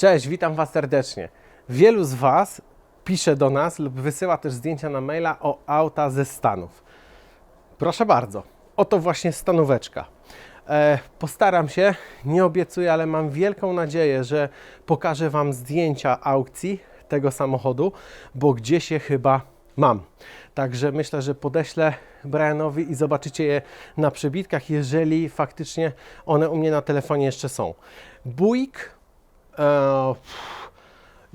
Cześć, witam Was serdecznie. Wielu z Was pisze do nas lub wysyła też zdjęcia na maila o auta ze Stanów. Proszę bardzo, oto właśnie stanóweczka. E, postaram się, nie obiecuję, ale mam wielką nadzieję, że pokażę Wam zdjęcia aukcji tego samochodu, bo gdzieś je chyba mam. Także myślę, że podeślę Brianowi i zobaczycie je na przebitkach, jeżeli faktycznie one u mnie na telefonie jeszcze są. Buick, e,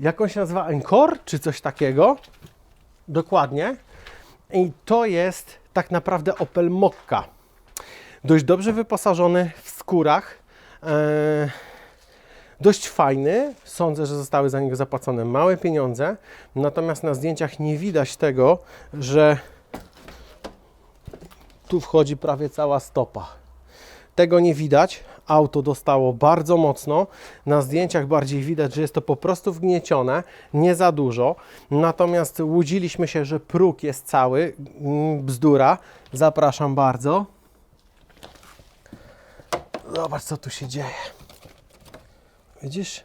jak on się nazywa? Encore czy coś takiego? Dokładnie. I to jest tak naprawdę Opel Mokka. Dość dobrze wyposażony w skórach. E, dość fajny. Sądzę, że zostały za niego zapłacone małe pieniądze. Natomiast na zdjęciach nie widać tego, że tu wchodzi prawie cała stopa. Tego nie widać. Auto dostało bardzo mocno. Na zdjęciach bardziej widać, że jest to po prostu wgniecione, nie za dużo. Natomiast łudziliśmy się, że próg jest cały. Mm, Bzdura. Zapraszam bardzo. Zobacz, co tu się dzieje. Widzisz?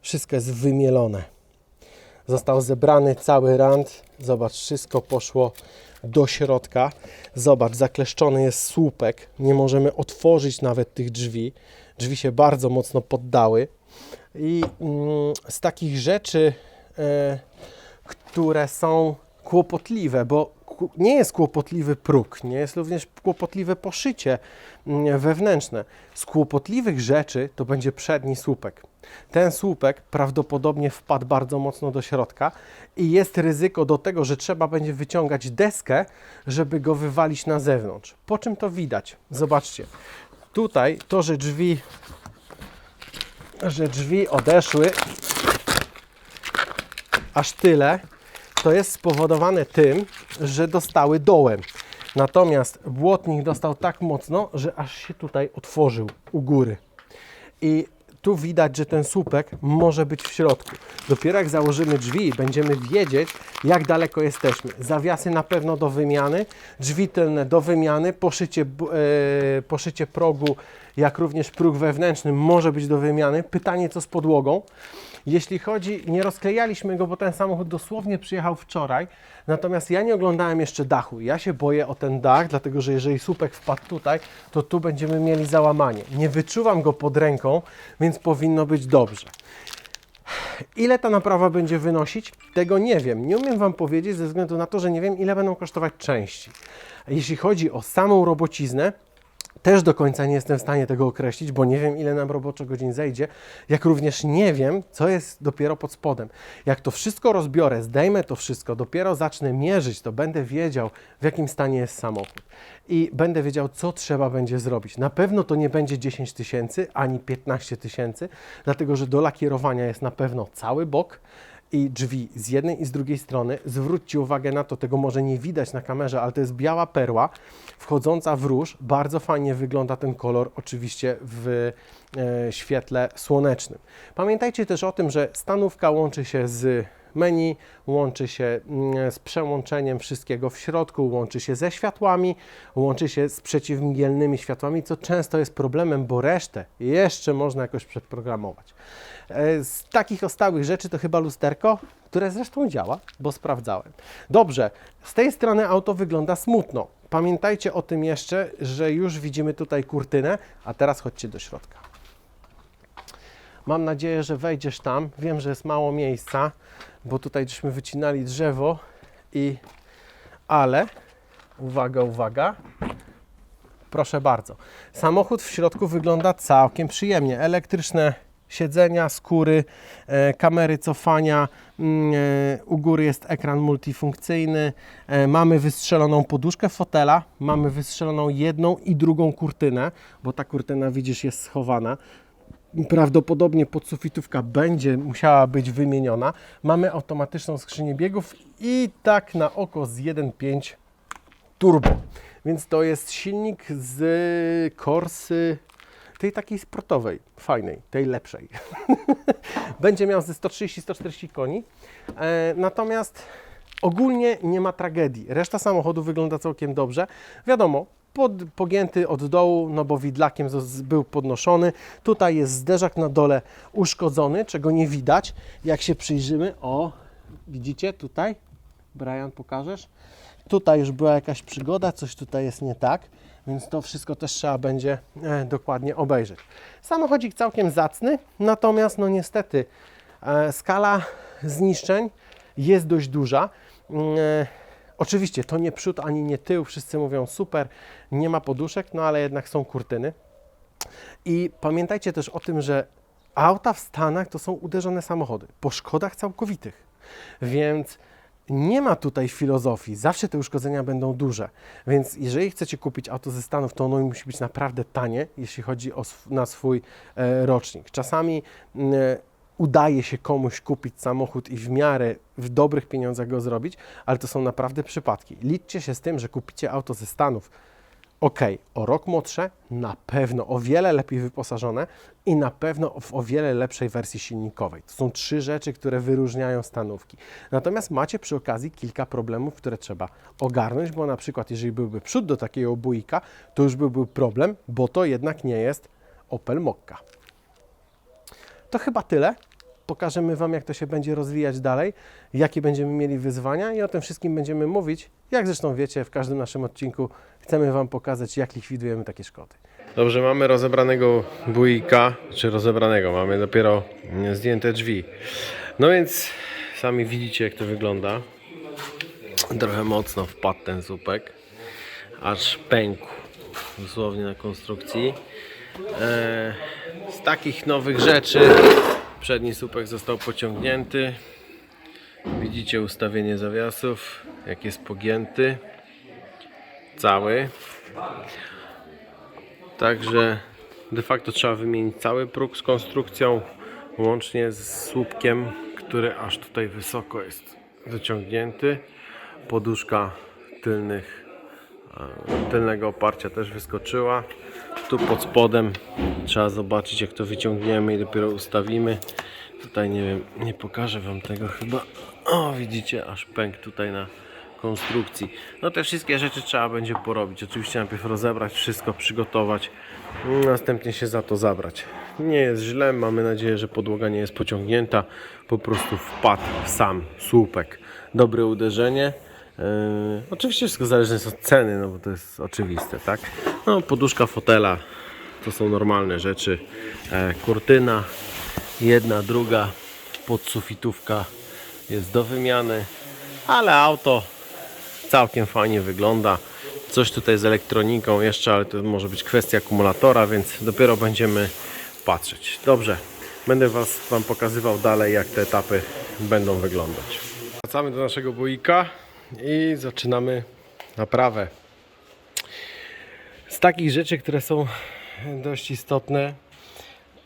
Wszystko jest wymielone. Został zebrany cały rand. Zobacz, wszystko poszło do środka. Zobacz, zakleszczony jest słupek. Nie możemy otworzyć nawet tych drzwi. Drzwi się bardzo mocno poddały. I mm, z takich rzeczy, e, które są kłopotliwe, bo nie jest kłopotliwy próg, nie jest również kłopotliwe poszycie mm, wewnętrzne. Z kłopotliwych rzeczy to będzie przedni słupek. Ten słupek prawdopodobnie wpadł bardzo mocno do środka i jest ryzyko do tego, że trzeba będzie wyciągać deskę, żeby go wywalić na zewnątrz. Po czym to widać? Zobaczcie. Tutaj to, że drzwi, że drzwi odeszły aż tyle, to jest spowodowane tym, że dostały dołem. Natomiast błotnik dostał tak mocno, że aż się tutaj otworzył u góry. I tu widać, że ten słupek może być w środku. Dopiero jak założymy drzwi, będziemy wiedzieć, jak daleko jesteśmy. Zawiasy na pewno do wymiany, drzwi tylne do wymiany, poszycie, e, poszycie progu, jak również próg wewnętrzny może być do wymiany. Pytanie, co z podłogą. Jeśli chodzi, nie rozklejaliśmy go, bo ten samochód dosłownie przyjechał wczoraj, natomiast ja nie oglądałem jeszcze dachu. Ja się boję o ten dach, dlatego że jeżeli słupek wpadł tutaj, to tu będziemy mieli załamanie. Nie wyczuwam go pod ręką, więc powinno być dobrze. Ile ta naprawa będzie wynosić? Tego nie wiem. Nie umiem Wam powiedzieć ze względu na to, że nie wiem, ile będą kosztować części. Jeśli chodzi o samą robociznę, też do końca nie jestem w stanie tego określić, bo nie wiem, ile nam roboczo godzin zejdzie, jak również nie wiem, co jest dopiero pod spodem. Jak to wszystko rozbiorę, zdejmę to wszystko, dopiero zacznę mierzyć, to będę wiedział, w jakim stanie jest samochód. I będę wiedział, co trzeba będzie zrobić. Na pewno to nie będzie 10 tysięcy, ani 15 tysięcy, dlatego że do lakierowania jest na pewno cały bok, i drzwi z jednej i z drugiej strony. Zwróćcie uwagę na to, tego może nie widać na kamerze, ale to jest biała perła wchodząca w róż. Bardzo fajnie wygląda ten kolor, oczywiście w e, świetle słonecznym. Pamiętajcie też o tym, że stanówka łączy się z menu, łączy się mm, z przełączeniem wszystkiego w środku, łączy się ze światłami, łączy się z przeciwmgielnymi światłami, co często jest problemem, bo resztę jeszcze można jakoś przeprogramować. E, Z takich ostałych rzeczy to chyba lusterko, które zresztą działa, bo sprawdzałem. Dobrze, z tej strony auto wygląda smutno. Pamiętajcie o tym jeszcze, że już widzimy tutaj kurtynę, a teraz chodźcie do środka. Mam nadzieję, że wejdziesz tam. Wiem, że jest mało miejsca, bo tutaj żeśmy wycinali drzewo i... Ale, uwaga, uwaga, Proszę bardzo. Samochód w środku wygląda całkiem przyjemnie. Elektryczne siedzenia, skóry, e, kamery cofania, mm, e, u góry jest ekran multifunkcyjny, e, mamy wystrzeloną poduszkę fotela, mamy wystrzeloną jedną i drugą kurtynę, bo ta kurtyna widzisz jest schowana. Prawdopodobnie podsufitówka będzie musiała być wymieniona. Mamy automatyczną skrzynię biegów i tak na oko z 1.5 turbo. Więc to jest silnik z Corsy, tej takiej sportowej, fajnej, tej lepszej. Będzie miał ze 130-140 koni. E, natomiast ogólnie nie ma tragedii. Reszta samochodu wygląda całkiem dobrze. Wiadomo, pod, pogięty od dołu, no bo widlakiem był podnoszony. Tutaj jest zderzak na dole uszkodzony, czego nie widać. Jak się przyjrzymy, o, widzicie tutaj? Brian, pokażesz? Tutaj już była jakaś przygoda, coś tutaj jest nie tak, więc to wszystko też trzeba będzie e, dokładnie obejrzeć. Samochodzik całkiem zacny, natomiast no niestety e, skala zniszczeń jest dość duża. Mm, E, oczywiście to nie przód ani nie tył, wszyscy mówią super, nie ma poduszek, no ale jednak są kurtyny. I pamiętajcie też o tym, że auta w Stanach to są uderzone samochody po szkodach całkowitych. Więc nie ma tutaj filozofii. Zawsze te uszkodzenia będą duże. Więc jeżeli chcecie kupić auto ze Stanów, to ono musi być naprawdę tanie, jeśli chodzi o na swój e, rocznik. Czasami mm, udaje się komuś kupić samochód i w miarę w dobrych pieniądzach go zrobić, ale to są naprawdę przypadki. Liczcie się z tym, że kupicie auto ze Stanów ok, o rok młodsze, na pewno o wiele lepiej wyposażone i na pewno w o wiele lepszej wersji silnikowej. To są trzy rzeczy, które wyróżniają stanówki. Natomiast macie przy okazji kilka problemów, które trzeba ogarnąć, bo na przykład jeżeli byłby przód do takiego bójka, to już byłby problem, bo to jednak nie jest Opel Mokka. To chyba tyle. Pokażemy Wam, jak to się będzie rozwijać dalej, jakie będziemy mieli wyzwania i o tym wszystkim będziemy mówić. Jak zresztą wiecie, w każdym naszym odcinku chcemy Wam pokazać, jak likwidujemy takie szkody. Dobrze, mamy rozebranego bójka, czy rozebranego, mamy dopiero mm, zdjęte drzwi. No więc sami widzicie, jak to wygląda. Trochę mocno wpadł ten słupek, aż pękł dosłownie na konstrukcji. E, z takich nowych rzeczy przedni słupek został pociągnięty. Widzicie ustawienie zawiasów, jak jest pogięty. Cały. Także de facto trzeba wymienić cały próg z konstrukcją, łącznie z słupkiem, który aż tutaj wysoko jest zaciągnięty. Poduszka tylnych e, tylnego oparcia też wyskoczyła. Tu pod spodem trzeba zobaczyć jak to wyciągniemy i dopiero ustawimy. Tutaj nie wiem, nie pokażę Wam tego chyba. O, widzicie, aż pęk tutaj na konstrukcji. No te wszystkie rzeczy trzeba będzie porobić. Oczywiście najpierw rozebrać wszystko, przygotować, następnie się za to zabrać. Nie jest źle, mamy nadzieję, że podłoga nie jest pociągnięta. Po prostu wpadł sam słupek. Dobre uderzenie. Yy, oczywiście wszystko zależne jest od ceny, no bo to jest oczywiste, tak? No, poduszka fotela to są normalne rzeczy. E, kurtyna, jedna, druga, podsufitówka jest do wymiany, ale auto całkiem fajnie wygląda. Coś tutaj z elektroniką jeszcze, ale to może być kwestia akumulatora, więc dopiero będziemy patrzeć. Dobrze, będę was, Wam pokazywał dalej, jak te etapy będą wyglądać. Wracamy do naszego boika i zaczynamy naprawę. Z takich rzeczy, które są dość istotne,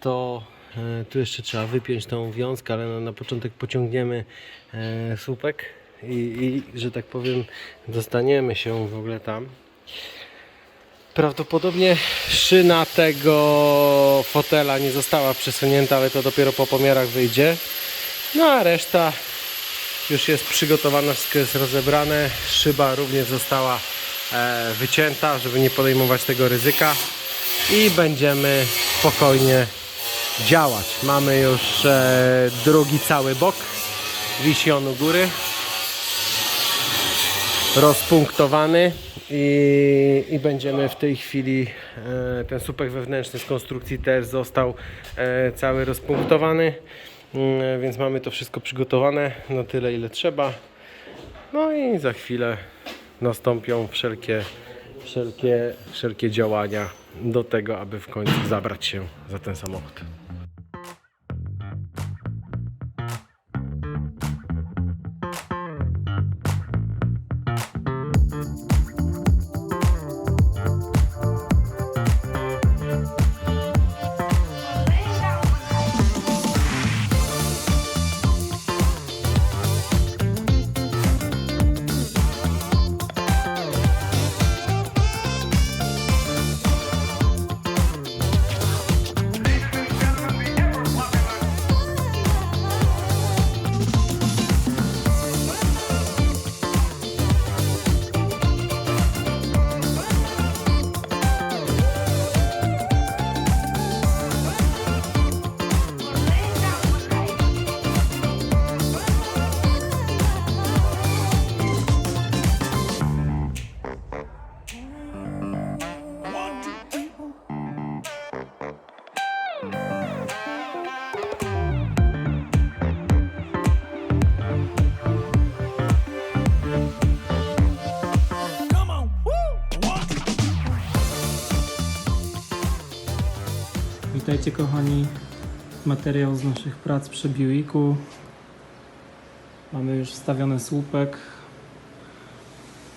to e, tu jeszcze trzeba wypiąć tą wiązkę, ale na, początek pociągniemy e, słupek i, i, że tak powiem, dostaniemy się w ogóle tam. Prawdopodobnie szyna tego fotela nie została przesunięta, ale to dopiero po pomiarach wyjdzie. No a reszta już jest przygotowana, wszystko jest rozebrane. Szyba również została e, wycięta, żeby nie podejmować tego ryzyka. I będziemy spokojnie działać. Mamy już e, drugi cały bok wisi on u góry rozpunktowany i, i będziemy w tej chwili e, ten słupek wewnętrzny z konstrukcji też został cały rozpunktowany więc mamy to wszystko przygotowane na tyle ile trzeba no i za chwilę nastąpią wszelkie wszelkie, wszelkie działania do tego, aby w końcu zabrać się za ten samochód. Witajcie kochani. Materiał z naszych prac przy Buicku. Mamy już wstawiony słupek.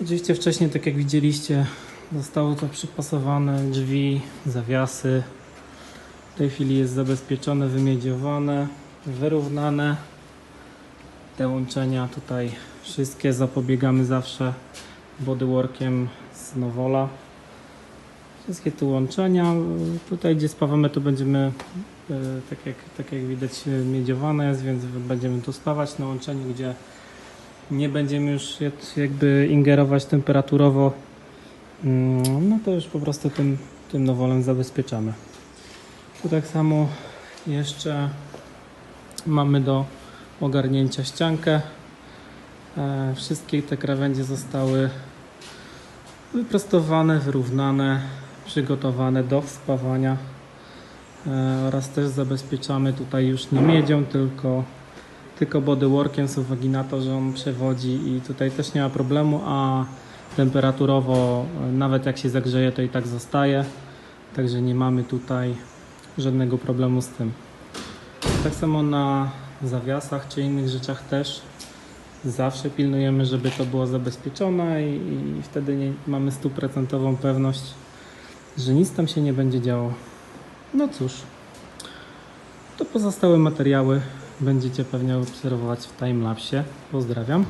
Oczywiście wcześniej, tak jak widzieliście, zostało to przypasowane, drzwi, zawiasy. W tej chwili jest zabezpieczone, wymiedziowane, wyrównane. Te łączenia tutaj wszystkie zapobiegamy zawsze bodyworkiem z Nowola. Wszystkie tu łączenia. Tutaj gdzie spawamy to będziemy e, tak jak, tak jak widać e, miedziowane jest, więc będziemy tu spawać na łączeniu, gdzie nie będziemy już jak- jakby ingerować temperaturowo. Mm, No to już po prostu tym, tym nowolem zabezpieczamy. Tu tak samo jeszcze mamy do ogarnięcia ściankę. E, Wszystkie te krawędzie zostały wyprostowane, wyrównane, przygotowane do spawania e, oraz też zabezpieczamy tutaj już nie miedzią, tylko, tylko bodyworkiem z uwagi na to, że on przewodzi i tutaj też nie ma problemu, a temperaturowo e, nawet jak się zagrzeje to i tak zostaje, także nie mamy tutaj żadnego problemu z tym. Tak samo na zawiasach czy innych rzeczach też zawsze pilnujemy, żeby to było zabezpieczone i, i wtedy nie, mamy stuprocentową pewność, że nic tam się nie będzie działo. No cóż, to pozostałe materiały będziecie pewnie obserwować w timelapsie. Pozdrawiam.